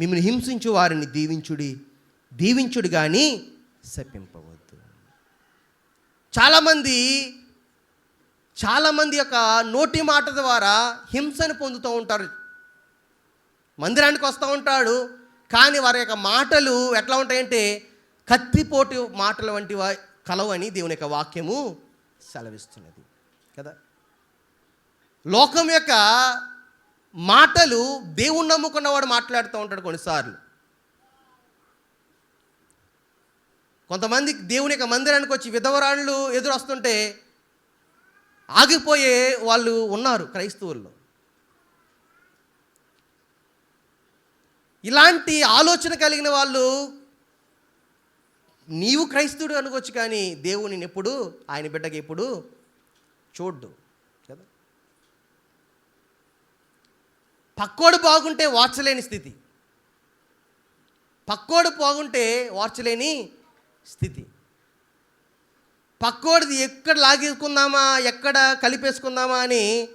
మిమ్మల్ని హింసించు వారిని దీవించుడి దీవించుడు కానీ శపింపవద్దు. చాలామంది చాలామంది యొక్క నోటి మాట ద్వారా హింసను పొందుతూ ఉంటారు. మందిరానికి వస్తూ ఉంటాడు కానీ వారి యొక్క మాటలు ఎట్లా ఉంటాయంటే కత్తిపోటు మాటల వంటి కలవని దేవుని యొక్క వాక్యము సెలవిస్తున్నది. కదా? లోకం యొక్క మాటలు దేవుణ్ణి నమ్ముకున్నవాడు మాట్లాడుతూ ఉంటాడు కొన్నిసార్లు. కొంతమంది దేవుని యొక్క మందిరానికి వచ్చి విధవరాళ్ళు ఎదురు వస్తుంటే ఆగిపోయే వాళ్ళు ఉన్నారు క్రైస్తవుల్లో. ఇలాంటి ఆలోచన కలిగిన వాళ్ళు నీవు క్రైస్తవుడు అనుకోవచ్చు కానీ దేవుని ఎప్పుడు ఆయన బిడ్డకి ఎప్పుడు చూడ్డు. కదా? పక్కోడు బాగుంటే వార్చలేని స్థితి. పక్కోడు బాగుంటే వార్చలేని స్థితి. పక్కోడిది ఎక్కడ లాగేసుకుందామా ఎక్కడ కలిపేసుకుందామా అని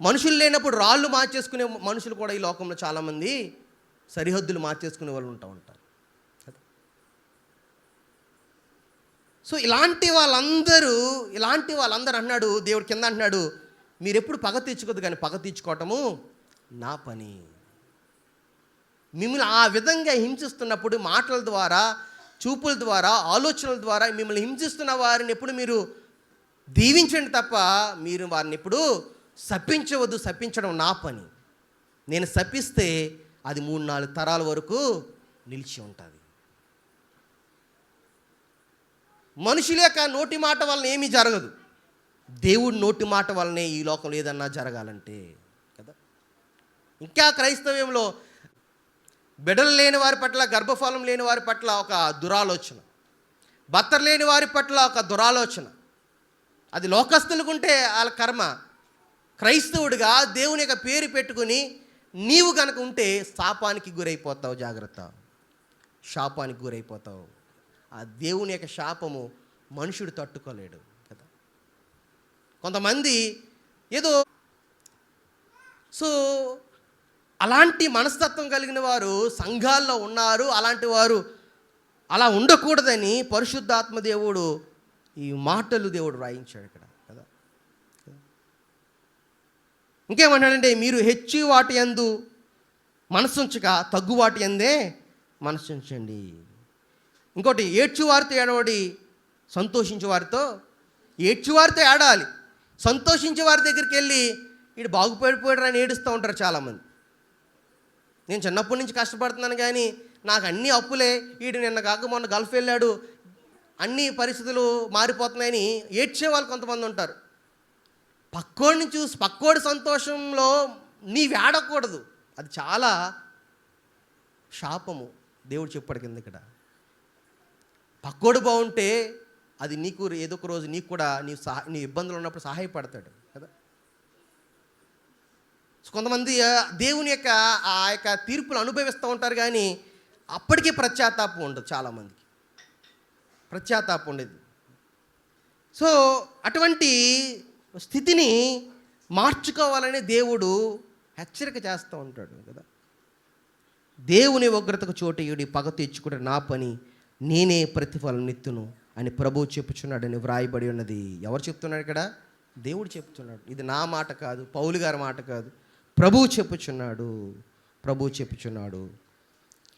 మనుషులు లేనప్పుడు రాళ్ళు మార్చేసుకునే మనుషులు కూడా ఈ లోకంలో చాలామంది సరిహద్దులు మార్చేసుకునే వాళ్ళు ఉంటా ఉంటారు. సో ఇలాంటి వాళ్ళందరూ ఇలాంటి వాళ్ళందరూ అన్నాడు దేవుడు కింద అంటున్నాడు మీరు ఎప్పుడు పగ తీర్చుకోదు కానీ పగ తీర్చుకోవటము నా పని. మిమ్మల్ని ఆ విధంగా హింసిస్తున్నప్పుడు మాటల ద్వారా చూపుల ద్వారా ఆలోచనల ద్వారా మిమ్మల్ని హింసిస్తున్న వారిని ఎప్పుడు మీరు దీవించండి తప్ప మీరు వారిని ఎప్పుడు శపించవద్దు శపించడం నా పని. నేను శపిస్తే అది మూడు నాలుగు తరాల వరకు నిలిచి ఉంటుంది. మనుషుల యొక్క నోటి మాట వలన ఏమీ జరగదు. దేవుడి నోటి మాట వలనే ఈ లోకంలో ఏదన్నా జరగాలంటే ఇంకా క్రైస్తవ్యంలో బిడలు లేని వారి పట్ల గర్భఫలం లేని వారి పట్ల ఒక దురాలోచన. భర్తలు లేని వారి పట్ల ఒక దురాలోచన. అది లోకస్తులకుంటే వాళ్ళ కర్మ. క్రైస్తవుడిగా దేవుని యొక్క పేరు పెట్టుకుని నీవు కనుక ఉంటే శాపానికి గురైపోతావు జాగ్రత్త. శాపానికి గురైపోతావు. ఆ దేవుని యొక్క శాపము మనుషుడు తట్టుకోలేడు కదా. కొంతమంది ఏదో సో అలాంటి మనస్తత్వం కలిగిన వారు సంఘాల్లో ఉన్నారు అలాంటి వారు అలా ఉండకూడదని పరిశుద్ధాత్మ దేవుడు ఈ మాటలు దేవుడు రాయించాడు ఇక్కడ కదా. ఇంకేమన్నాడంటే మీరు హెచ్చి వాటి ఎందు మనసుంచక తగ్గు వాటి మనసుంచండి. ఇంకోటి ఏడ్చువారితో ఏడవడి సంతోషించే వారితో ఏడాలి. సంతోషించే వారి దగ్గరికి వెళ్ళి వీడు బాగుపడిపోయాడు అని ఏడుస్తూ ఉంటారు చాలామంది. నేను చిన్నప్పటి నుంచి కష్టపడుతున్నాను కానీ నాకు అన్ని అప్పులే. వీడు నిన్న కాక మొన్న గల్ఫ్ వెళ్ళాడు. అన్ని పరిస్థితులు మారిపోతున్నాయని ఏడ్చే వాళ్ళు కొంతమంది ఉంటారు. పక్కోడిని చూసి పక్కోడి సంతోషంలో నీ వేడకూడదు. అది చాలా శాపము. దేవుడు చెప్పాడు కింద ఇక్కడ. పక్కోడు బాగుంటే అది నీకు ఏదో ఒక రోజు నీకు కూడా నీ సహా నీ ఇబ్బందులు ఉన్నప్పుడు సహాయపడతాడు. కొంతమంది దేవుని యొక్క ఆ యొక్క తీర్పులు అనుభవిస్తూ ఉంటారు కానీ అప్పటికీ ప్రత్యాతాపం ఉండదు చాలామందికి. ప్రత్యాతాపం ఉండేది. సో అటువంటి స్థితిని మార్చుకోవాలని దేవుడు హెచ్చరిక చేస్తూ ఉంటాడు కదా. దేవుని ఉగ్రతకు చోటయుడి పగ తెచ్చుకుంటే నా పని నేనే ప్రతిఫలం నెత్తును అని ప్రభువు చెప్పుచున్నాడని వ్రాయబడి ఉన్నది. ఎవరు చెప్తున్నాడు ఇక్కడ? దేవుడు చెప్తున్నాడు. ఇది నా మాట కాదు పౌలు గారి మాట కాదు. ప్రభువు చెప్పుచున్నాడు ప్రభువు చెప్పుచున్నాడు.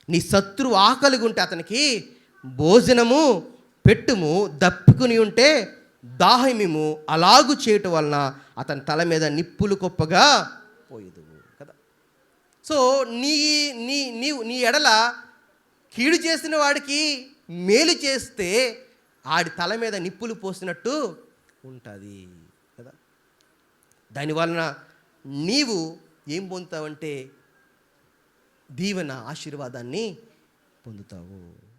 నీ శత్రువు ఆకలిగా ఉంటే అతనికి భోజనము పెట్టుము దప్పుకుని ఉంటే దాహమిము అలాగు చేయటం వలన అతని తల మీద నిప్పులు గొప్పగా పోయేదు కదా. సో నీ నీ నీవు నీ ఎడల కీడు చేసిన వాడికి మేలు చేస్తే ఆడి తల మీద నిప్పులు పోసినట్టు ఉంటుంది కదా. దానివలన నీవు ఏం పొందుతావంటే దీవెన ఆశీర్వాదాన్ని పొందుతావు.